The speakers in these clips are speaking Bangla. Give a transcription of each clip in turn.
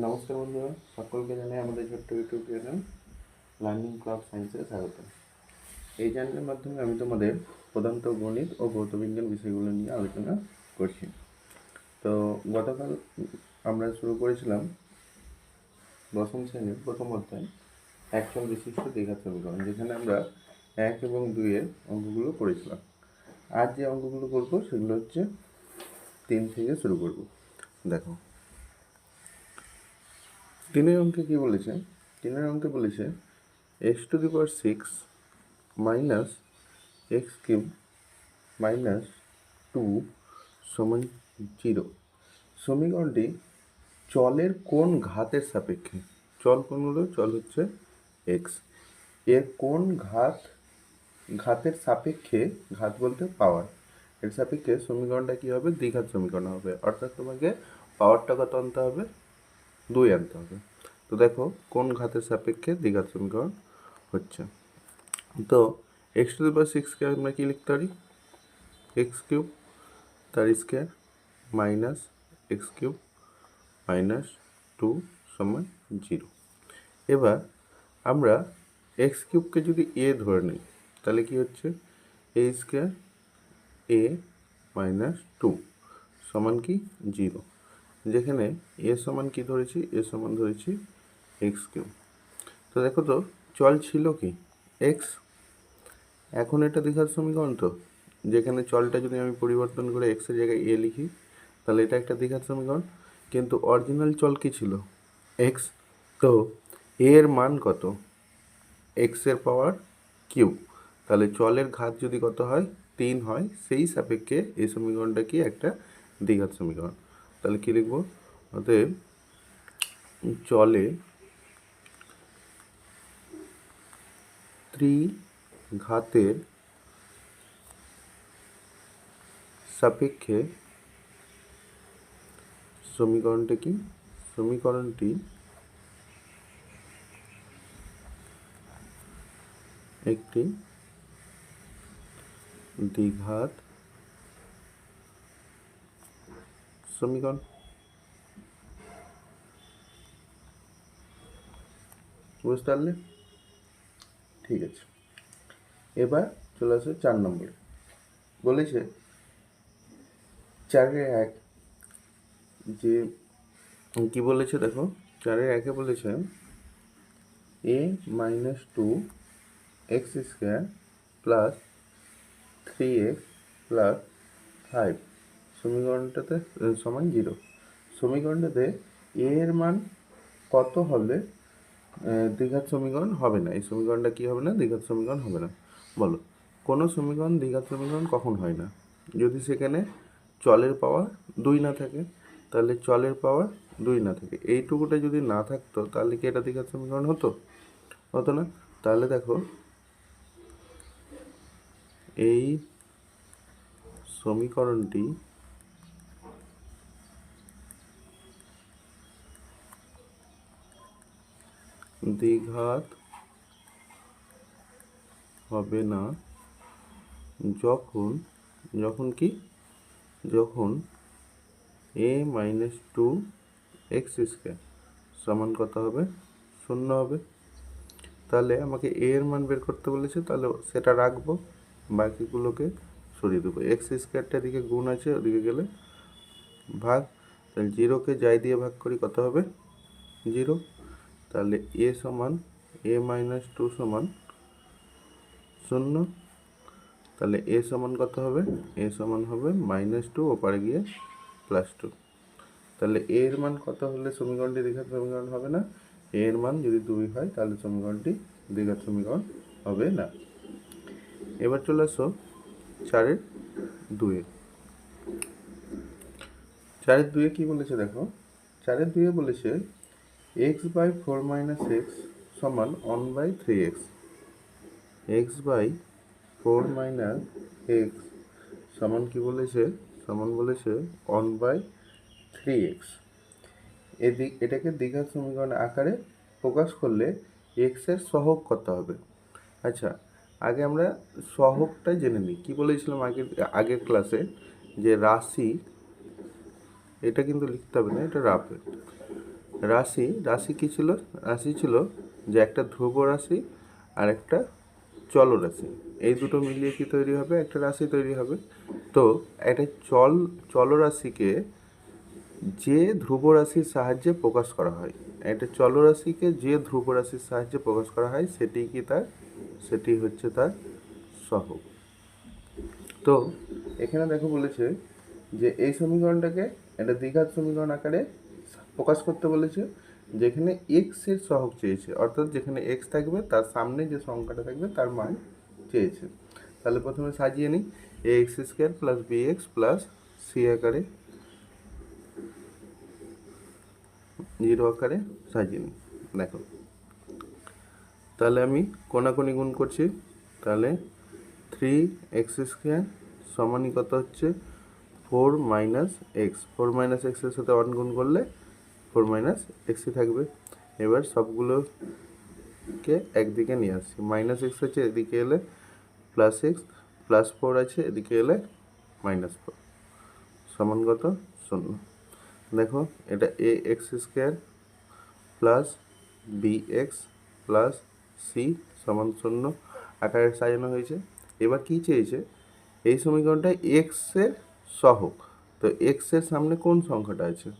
নমস্কার বন্ধুরা, সকলকে জানাই আমাদের ছোট্ট ইউটিউব চ্যানেল লার্নিং ক্লাব সায়েন্সে স্বাগত। এই চ্যানেলের মাধ্যমে আমি তোমাদের প্রধানত গণিত ও ভৌতবিজ্ঞান বিষয়গুলো নিয়ে আলোচনা করছি। তো গতকাল আমরা শুরু করেছিলাম দশম শ্রেণির প্রথম অধ্যায় একচল বিশিষ্ট দীঘা সমীকরণ যেখানে আমরা এক এবং দুইয়ের অঙ্কগুলো করেছিলাম। আজ যে অঙ্কগুলো করব সেগুলো হচ্ছে তিন থেকে শুরু করব। দেখো তিনের অঙ্কে কী বলেছে? তিনের অঙ্কে বলেছে x to the power six minus x cube minus two সমান জিরো সমীকরণটি চলের কোন ঘাতের সাপেক্ষে? চল কোন কোনগুলো চল হচ্ছে এক্সের কোন ঘাত, ঘাতের সাপেক্ষে ঘাত বলতে পাওয়ার এর সাপেক্ষে সমীকরণটা কী হবে? দ্বিঘাত সমীকরণ হবে। অর্থাৎ তোমাকে পাওয়ারটা কত আনতে হবে? দুই আনতে হবে। তো দেখো কোন ঘাতের সাপেক্ষে দ্বিঘাত সমীকরণ হচ্ছে। তো এক্স টু দি পাওয়ার সিক্সকে আমরা কী লিখতে পারি? এক্স কিউব তার square minus x cube minus two সমান জিরো এবার আমরা এক্স কিউবকে যদি এ ধরে নিই, তাহলে কি হচ্ছে? A square a minus two সমান কি? জিরো যেখানে এ সমান কি ধরেছি? এ সমান ধরেছি এক্স কিউ তো দেখো তো, চল ছিল কি? এক্স এখন এটা দ্বিঘাত সমীকরণ তো। যেখানে চলটা যদি আমি পরিবর্তন করে এক্সের জায়গায় এ লিখি, তাহলে এটা একটা দীঘার সমীকরণ। কিন্তু অরিজিনাল চল কি ছিল? এক্স তো এর মান কত? এক্সের পাওয়ার কিউ তাহলে চলের ঘাত যদি কত হয়? তিন হয়। সেই সাপেক্ষে এই সমীকরণটা কি? একটা দ্বিঘাত সমীকরণ। তাহলে কী লিখব? অতএব চলে ত্রিঘাতের সাপেক্ষে সমীকরণটা কি? সমীকরণটি একটি দ্বিঘাত সমীকরণ বুঝতে পারলে? ঠিক আছে। এবার চলে আসো চার নম্বরে। বলেছে চারের এক যে, কি বলেছে দেখো? চারের একে বলেছে, a minus two x square plus three x plus five সমীকরণটাতে সমান জিরো। সমীকরণটাতে এ এর মান কত হলে দ্বিঘাত সমীকরণ হবে না। এই সমীকরণটা কি হবে না? দ্বিঘাত সমীকরণ হবে না। বলো, কোনো সমীকরণ, দ্বিঘাত সমীকরণ কখন হয় না? যদি সেখানে চলের পাওয়ার দুই না থাকে, তাহলে চলের পাওয়ার দুই না থাকে। এইটুকুটা যদি না থাকতো, তাহলে কি এটা দ্বিঘাত সমীকরণ হতো? হতো না? তাহলে দেখো, এই সমীকরণটি দ্বিঘাত হবে না। যখন যখন কি? যখন a minus two x square সমান কত হবে? শূন্য হবে। তাহলে আমাকে এ এর মান বের করতে বলেছে, তাহলে সেটা রাখব। বাকিগুলোকে সরিয়ে দেবো। এক্স স্কোয়ারটা এদিকে গুণ আছে, ওদিকে গেলে ভাগ। তাহলে জিরোকে যাই দিয়ে ভাগ করি কত হবে? জিরো তাহলে এ সমান, এ মাইনাস টু সমান শূন্য। তাহলে এ সমান কত হবে? এ সমান হবে মাইনাস টু ওপারে গিয়ে প্লাস টু তাহলে এ এর মান কত হলে সমীকরণটি দ্বিঘাত সমীকরণ হবে না? এ এর মান যদি দুই হয়, তাহলে সমীকরণটি দ্বিঘাত সমীকরণ হবে না। এবার চলে আসো চারের দুয়ে চারের দুয়ে কি বলেছে দেখো? চারের দুয়ে বলেছে x by four minus x সমান one by three x x by four minus x সমান কি বলেছে? সমান বলেছে ওয়ান বাই থ্রি এক্স এদিক এটাকে দ্বিঘাত সমীকরণ আকারে প্রকাশ করলে এক্সের সহগ কত হবে? আচ্ছা আগে আমরা সহগটাই জেনে নিই। কী বলেছিলাম আগের আগের ক্লাসে যে রাশি, এটা কিন্তু লিখতে হবে না, এটা রাফে রাশি রাশি কী ছিল? রাশি ছিল যে একটা ধ্রুব রাশি আর একটা চলরাশি এই দুটো মিলিয়ে কি তৈরি হবে? একটা রাশি তৈরি হবে। তো একটা চল চলরাশিকে যে ধ্রুব রাশির সাহায্যে প্রকাশ করা হয়, একটা চলরাশিকে যে ধ্রুব রাশির সাহায্যে প্রকাশ করা হয়, সেটি কি তার? সেটি হচ্ছে তার সহগ তো এখানে দেখো বলেছে যে এই সমীকরণটাকে একটা দ্বিঘাত সমীকরণ আকারে প্রকাশ করতে বলেছে, যেখানে এক্সের সহগ চেয়েছে, অর্থাৎ যেখানে এক্স থাকবে, তার সামনে যে সংখ্যাটা থাকবে, তার মান চেয়েছে। তাহলে প্রথমে সাজিয়ে নিই a x square plus b x plus c আকারে জিরো আকারে সাজিয়ে নিই। দেখো, তাহলে আমি কোনাকুনি গুণ করছি, তাহলে থ্রি এক্স স্কোয়ার সমানই কত হচ্ছে? Four minus x four minus এক্সের সাথে ওয়ান গুণ করলে ফোর মাইনাস এক্সই থাকবে? এবার সবগুলোকে একদিকে নিয়ে আসছি। মাইনাস এক্স আছে এদিকে এলে প্লাস এক্স, প্লাস ফোর আছে এদিকে এলে মাইনাস ফোর। সমান কত? শূন্য। দেখো, এটা a x square plus b x plus c সমান শূন্য। আকারে সাজানো হয়েছে। এবার কী চেয়েছে? এই সমীকরণটা এক্সের সহগ। তো এক্সের সামনে কোন সংখ্যাটা আছে?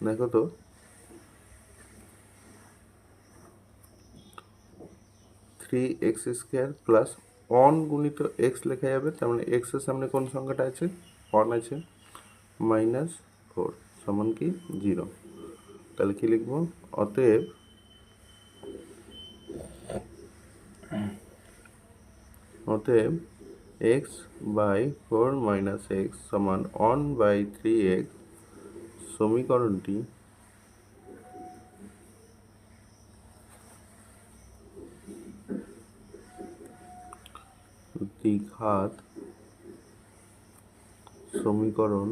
দেখো তো। Three x square plus one গুণিত এক্স লেখা যাবে, তার মানে এক্সের সামনে কোন সংখ্যাটা আছে? অন আছে। মাইনাস ফোর সমান কি? জিরো তাহলে কি লিখব? অতএব অতএব x by four minus x সমান ওয়ান বাই থ্রি এক্স সমীকরণটি দ্বিঘাত সমীকরণ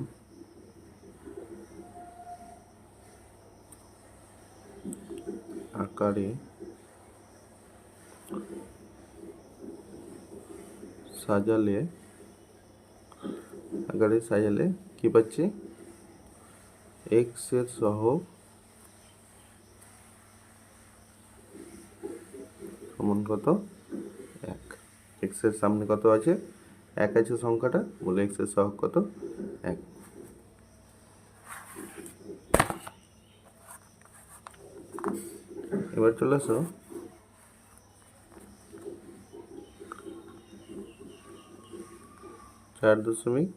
আকারে সাজালে আকারে সাজালে কি পাচ্ছি? এক্সের সহ সমান কত? এক। এক্সের সামনে কত আছে? এক আছে সংখ্যাটা, বলে এক্সের সহগ কত? এক। এবার চলে আসো। চার দশমিক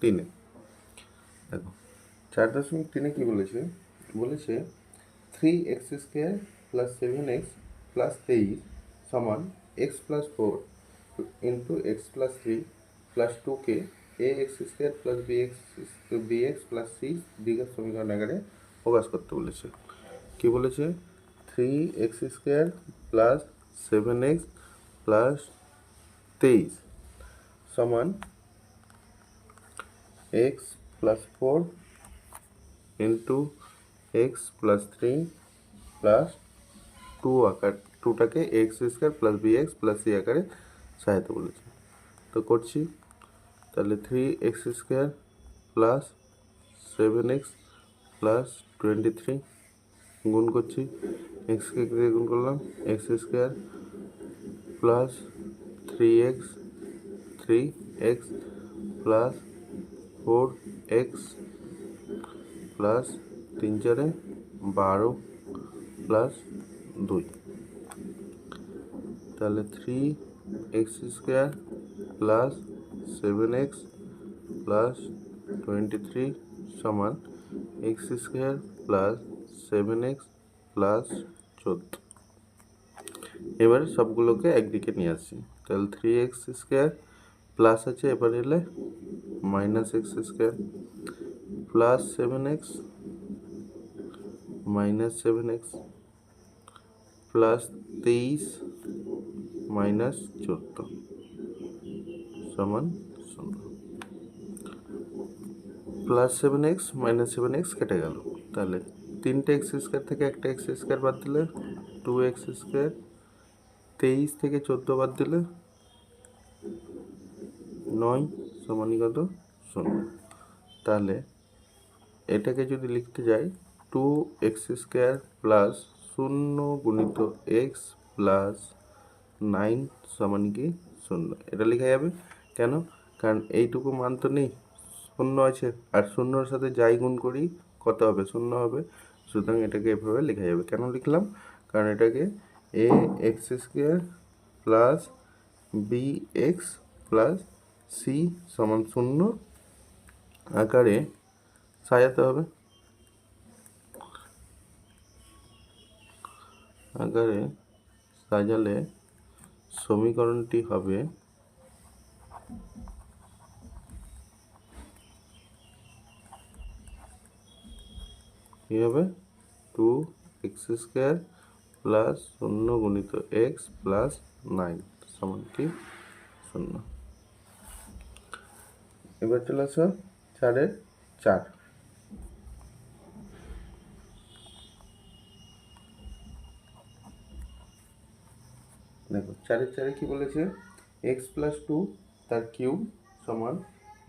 তিনে। দেখো চার দশমিক তিনে কী বলেছে? বলেছে three x square plus seven x plus তেইশ সমান x plus four into x plus three plus two K a x square plus b x b x plus c দ্বিঘাত সমীকরণ আকারে প্রকাশ করতে বলেছে। কী বলেছে? Three x square plus seven x plus তেইশ সমান x plus four into x plus three plus two আকার টুটাকে x square plus b x plus c আকারে সাজাতে বলেছে তো করছি তাহলে three x square plus seven x plus twenty three গুণ করছি এক্সকে দিয়ে গুণ করলাম x square plus three x three x plus four x plus তিন চারে বারো প্লাস দুই। তাহলে three x square plus seven x plus twenty three সমান x square plus seven x plus চোদ্দ। এবার সবগুলোকে একদিকে নিয়ে আসছি তাহলে থ্রি এক্স স্কোয়ার প্লাস আছে, এবার এলে minus x square plus seven x minus seven x plus তেইশ মাইনাস চোদ্দ। সমান শূন্য। Plus seven x minus seven x কেটে গেল। তাহলে তিনটে এক্স স্কোয়ার থেকে একটা এক্স স্কোয়ার বাদ দিলে টু এক্স স্কোয়ার তেইশ থেকে চোদ্দ বাদ দিলে নয় সমানই কত? শূন্য। তাহলে এটাকে যদি লিখতে যাই টু এক্স স্কোয়ার প্লাস শূন্য গুণিত এক্স প্লাস নাইন সমান কি শূন্য। এটা লেখা যাবে। কেন? কারণ এইটুকু মান তো নেই। শূন্য আছে। আর শূন্যর সাথে যাই গুণ করি, কত হবে? শূন্য হবে। সুতরাং এটাকে এভাবে লেখা যাবে। কেন লিখলাম? কারণ এটাকে a x square plus b x plus c সমান শূন্য আকারে সাজাতে হবে। আকারে সাজালে সমীকরণটি হবে কী হবে? টু এক্স স্কোয়ার প্লাস শূন্য গুণিত এক্স প্লাস নাইন সমান কি? শূন্য। এবার চলে আসো চারের চার। দেখো, চারের চারে কি বলেছে? এক্স প্লাস টু তার কিউব সমান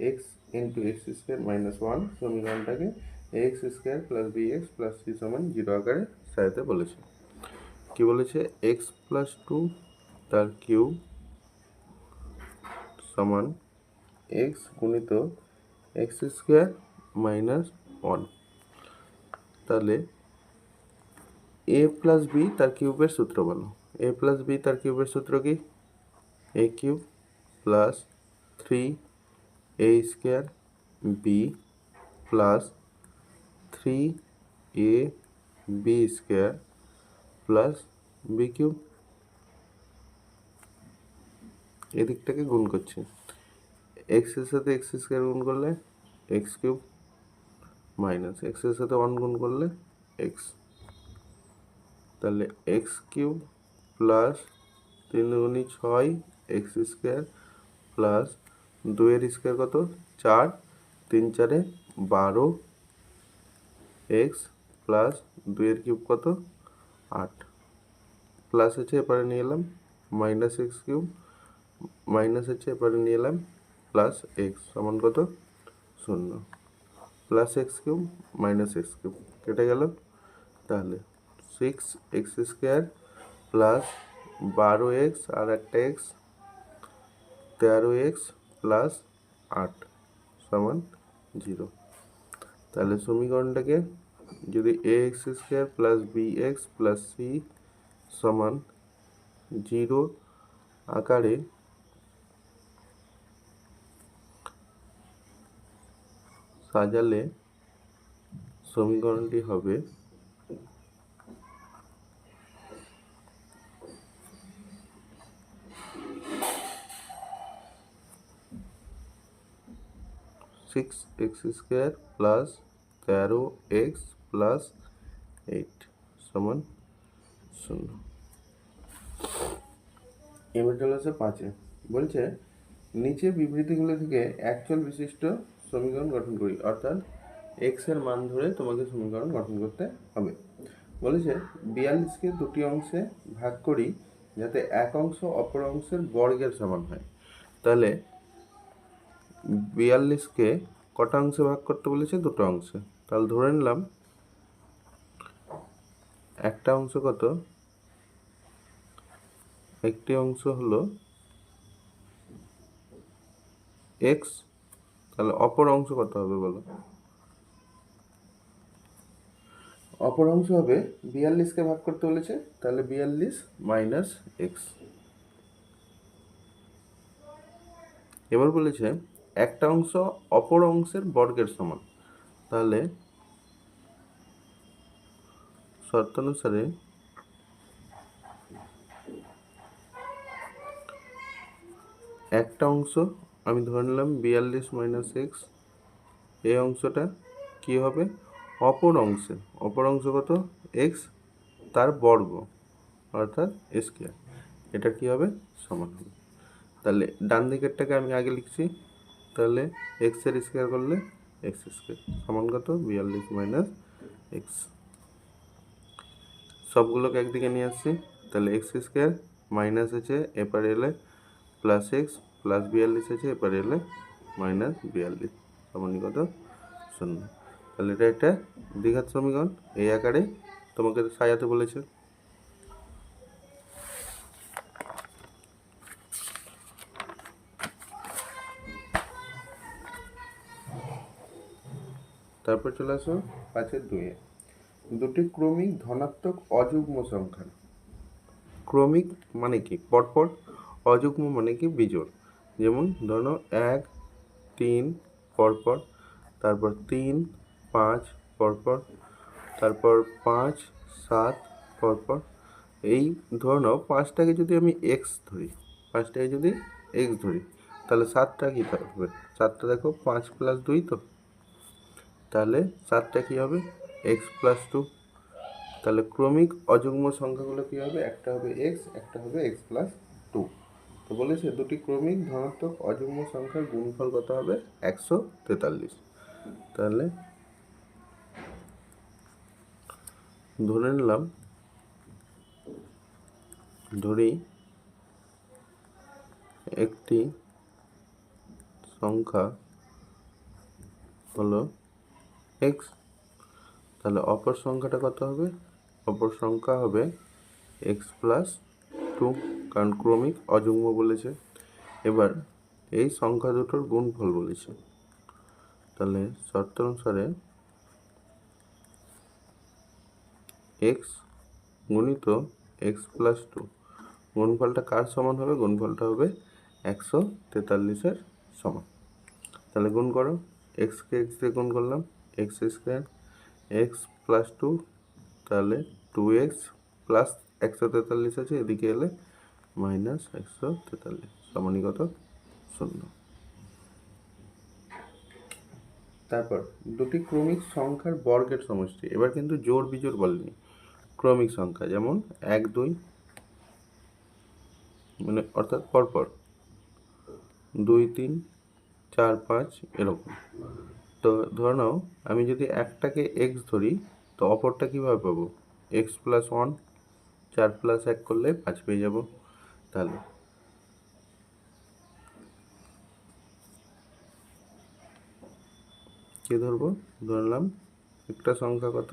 x into x square minus one সমীকরণটাকে x square plus b x plus c সমান জিরো আকারে সাজাতে বলেছে। কি বলেছে? এক্স প্লাস টু তার কিউব সমান এক্স গুণিত এক্স স্কোয়ার মাইনাস ওয়ান তাহলে এ প্লাস বি তার কিউবের সূত্র বলো। এ প্লাস বি তার কিউবের সূত্র কি? A cube plus three a square b plus three a b square plus b cube এদিকটাকে গুণ করছি। এক্সের সাথে এক্স স্কোয়ার গুণ করলে এক্স কিউব মাইনাস এক্সের সাথে ওয়ান গুণ করলে এক্স তাহলে এক্স কিউব প্লাস তিন দুগুণি ছয় এক্স স্কোয়ার প্লাস দুইয়ের স্কোয়ার কত? চার। তিন চারে বারো এক্স প্লাস দুইয়ের কিউব কত? আট। প্লাস আছে এবারে নিয়ে এলাম মাইনাস এক্স কিউব মাইনাস আছে এবারে নিয়ে এলাম প্লাস এক্স সমান কত? শূন্য। Plus x cube minus x cube. কেটে গেল। তাহলে সিক্স এক্স স্কোয়ার প্লাস বারো এক্স আর একটা এক্স তেরো এক্স প্লাস আট সমান জিরো তাহলে সমীকরণটাকে যদি a x square plus b x plus c সমান জিরো আকারে সাজালে সমীকরণটি হবে সিক্স এক্স স্কোয়ার প্লাস তেরো এক্স প্লাস এইট সমান শূন্য। এবার চলে আসে পাঁচে বলছে, নিচে বিবৃতিগুলো থেকে অ্যাকচুয়াল বিশিষ্ট সমীকরণ গঠন করি। অর্থাৎ এক্সের মান ধরে তোমাকে সমীকরণ গঠন করতে হবে। বলেছে, বিয়াল্লিশকে দুটি অংশে ভাগ করি যাতে এক অংশ অপর অংশের বর্গের সমান হয়। তাহলে বিয়াল্লিশকে কটা অংশে ভাগ করতে বলেছে? দুটো অংশে। তাহলে ধরে নিলাম, একটা অংশ কত? একটি অংশ হলো এক্স তাহলে অপর অংশ কত হবে বলো? অপর অংশ হবে বিয়াল্লিশকে ভাগ করতে বলেছে, তাহলে বিয়াল্লিশ মাইনাস এক্স এবার বলেছে একটা অংশ অপর অংশের বর্গের সমান। তাহলে শর্তানুসারে একটা অংশ আমি ধরে নিলাম বিয়াল্লিশ মাইনাস এক্স, এই অংশটা কি হবে? অপর অংশে। অপর অংশ কত? এক্স, তার বর্গ, অর্থাৎ স্কোয়ার। এটা কি হবে? সমান হবে। তাহলে ডান দিকেরটাকে আমি আগে লিখছি। তাহলে এক্সের স্কোয়ার করলে এক্স স্কোয়ার সমান কত? বিয়াল্লিশ মাইনাস এক্স সবগুলোকে একদিকে নিয়ে আসছি, তাহলে এক্স স্কোয়ার মাইনাস আছে এপারে এলে প্লাস এক্স প্লাস বিয়াল্লিশ আছে এপারে এলে মাইনাস বিয়াল্লিশ, সমান কত? শূন্য। তাহলে এটা একটা দীঘার সমীকরণ, এই আকারে তোমাকে সাজাতে বলেছে। তারপর চলে আসো পাঁচের দুইয়ে। দুটি ক্রমিক ধনাত্মক অযুগ্ম সংখ্যা। ক্রমিক মানে কি? পরপর অযুগ্ম মানে কি? বিজোড়। যেমন ধরো এক, তিন, পরপর, তারপর তিন, পাঁচ, পরপর, তারপর পাঁচ, সাত, পরপর। এই ধরে পাঁচটাকে যদি আমি এক্স ধরি, পাঁচটাকে যদি এক্স ধরি, তাহলে সাতটা কী থাকবে সাতটা দেখো, পাঁচ প্লাস দুই তো? তাহলে সাতটা কী হবে? এক্স প্লাস টু তাহলে ক্রমিক অযুগ্ম সংখ্যাগুলো কী হবে? একটা হবে এক্স একটা হবে এক্স প্লাস টু তো বলেছে দুটি ক্রমিক ধনাত্মক অযুগ্ম সংখ্যার গুণফল কত হবে? একশো তেতাল্লিশ। তাহলে ধরে নিলাম, ধরি একটি সংখ্যা হলো এক্স তাহলে অপর সংখ্যাটা কত হবে? অপর সংখ্যা হবে এক্স প্লাস টু কারণ ক্রমিক অযুগ্ম বলেছে। এবার এই সংখ্যা দুটোর গুণফল বলেছে। তাহলে শর্ত অনুসারে এক্স গুণিত এক্স প্লাস টু গুণফলটা কার সমান হবে? গুণফলটা হবে একশো তেতাল্লিশের সমান। তাহলে গুণ করো এক্সকে এক্স দিয়ে গুণ করলাম। X square x plus two তাহলে টু এক্স প্লাস একশো তেতাল্লিশ আছে, এদিকে এলে মাইনাস একশো তেতাল্লিশ সমানই কত শূন্য। তারপর, দুটি ক্রমিক সংখ্যার বর্গের সমষ্টি, এবার কিন্তু জোর বিজোড় বলেনি ক্রমিক সংখ্যা, যেমন এক, দুই মানে অর্থাৎ পরপর, দুই, তিন, চার, পাঁচ, এরকম। তো ধরে নাও, আমি যদি একটাকে এক্স ধরি, তো অপরটা কীভাবে পাবো? এক্স প্লাস ওয়ান চার প্লাস এক করলে পাঁচ পেয়ে যাব। তাহলে কে ধরবো? ধরলাম একটা সংখ্যা কত?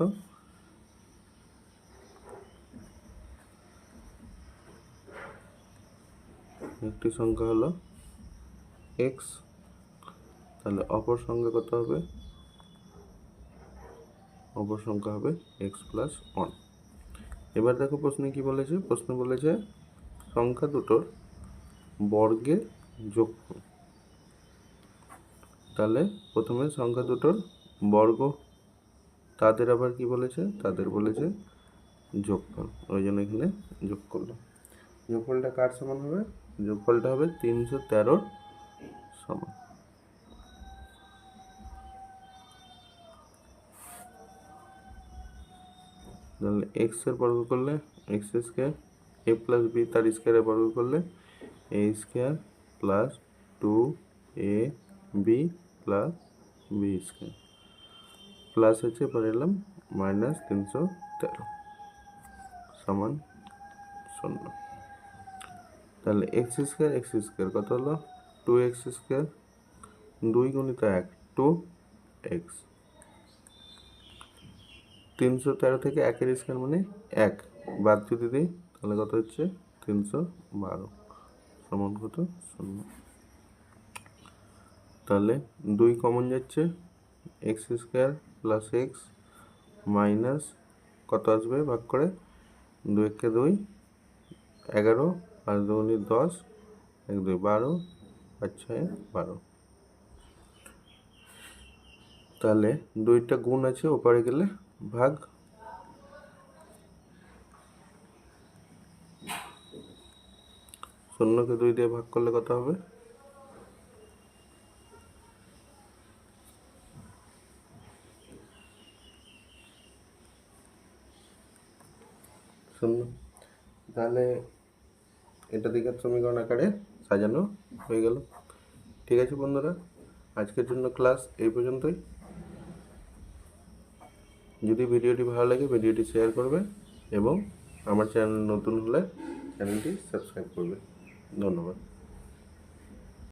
একটি সংখ্যা হলো এক্স তাহলে অপর সংখ্যা কত হবে? অপর সংখ্যা হবে এক্স প্লাস ওয়ান এবার দেখো প্রশ্নে কি বলেছে? প্রশ্ন বলেছে সংখ্যা দুটোর বর্গের যোগফল। তাহলে প্রথমে সংখ্যা দুটোর বর্গ, তাদের আবার কি বলেছে? তাদের বলেছে যোগফল। ওই জন্য এখানে যোগ করলাম। যোগফলটা কার সমান হবে? যোগফলটা হবে তিনশো তেরোর সমান। তাহলে এক্সের বর্গ করলে x square a plus b তার স্কোয়ারের বর্গ করলে a square plus two a b plus b square plus হচ্ছে পরে এলাম মাইনাস তিনশো তেরো সমান শূন্য। তাহলে এক্স স্কোয়ার এক্স স্কোয়ার কত হলো? টু এক্স স্কোয়ার দুই গুণিত এক টু এক্স তিনশো তেরো থেকে একের স্কোয়ার মানে এক। বাদ যদি দিই, তাহলে কত হচ্ছে? তিনশো বারো। সমান কত? শূন্য। তাহলে দুই কমন যাচ্ছে, x square plus x minus কত আসবে? ভাগ করে দুই একে দুই, এগারো পাঁচ দুগুনি দশ, এক দুই বারো, পাঁচ ছয় বারো। তাহলে দুইটা গুণ আছে ওপারে গেলে ভাগ? শূন্যকে দুই দিয়ে ভাগ করলে কত হবে? শূন্য। তাহলে এটা দ্বিঘাত সমীকরণ আকারে সাজানো হয়ে গেল। ঠিক আছে বন্ধুরা, আজকের জন্য ক্লাস এই পর্যন্তই। যদি ভিডিওটি ভালো লাগে, ভিডিওটি শেয়ার করবে এবং আমার চ্যানেল নতুন হলে চ্যানেলটি সাবস্ক্রাইব করবে। ধন্যবাদ।